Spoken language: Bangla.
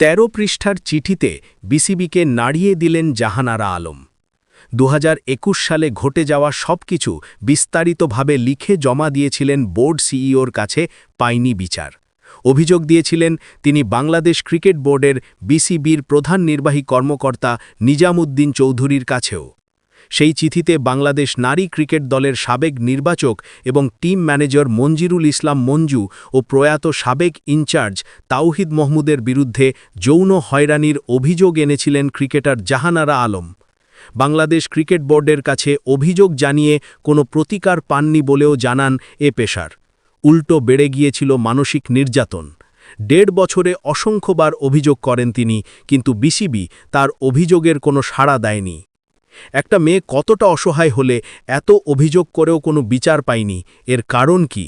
তেরো পৃষ্ঠার চিঠিতে বিসিবিকে নাড়িয়ে দিলেন জাহানারা আলম। দু হাজার একুশ সালে ঘটে যাওয়া সবকিছু বিস্তারিতভাবে লিখে জমা দিয়েছিলেন বোর্ড সিইওর কাছে পাইনি বিচার। অভিযোগ দিয়েছিলেন, তিনি বাংলাদেশ ক্রিকেট বোর্ডের বিসিবির প্রধান নির্বাহী কর্মকর্তা নিজামুদ্দিন চৌধুরীর কাছেও। সেই চিঠিতে বাংলাদেশ নারী ক্রিকেট দলের সাবেক নির্বাচক এবং টিম ম্যানেজার মঞ্জিরুল ইসলাম মঞ্জু ও প্রয়াত সাবেক ইনচার্জ তাওহিদ মহমুদের বিরুদ্ধে যৌন হয়রানির অভিযোগ এনেছিলেন ক্রিকেটার জাহানারা আলম। বাংলাদেশ ক্রিকেট বোর্ডের কাছে অভিযোগ জানিয়ে কোনো প্রতিকার পাননি বলেও জানান এ পেশার। উল্টো বেড়ে গিয়েছিল মানসিক নির্যাতন। দেড় বছরে অসংখ্যবার অভিযোগ করেন তিনি, কিন্তু বিসিবি তার অভিযোগের কোনো সাড়া দেয়নি। একটা মেয়ে কতটা অসহায় হলে এত অভিযোগ করেও কোনো বিচার পায়নি এর কারণ কি?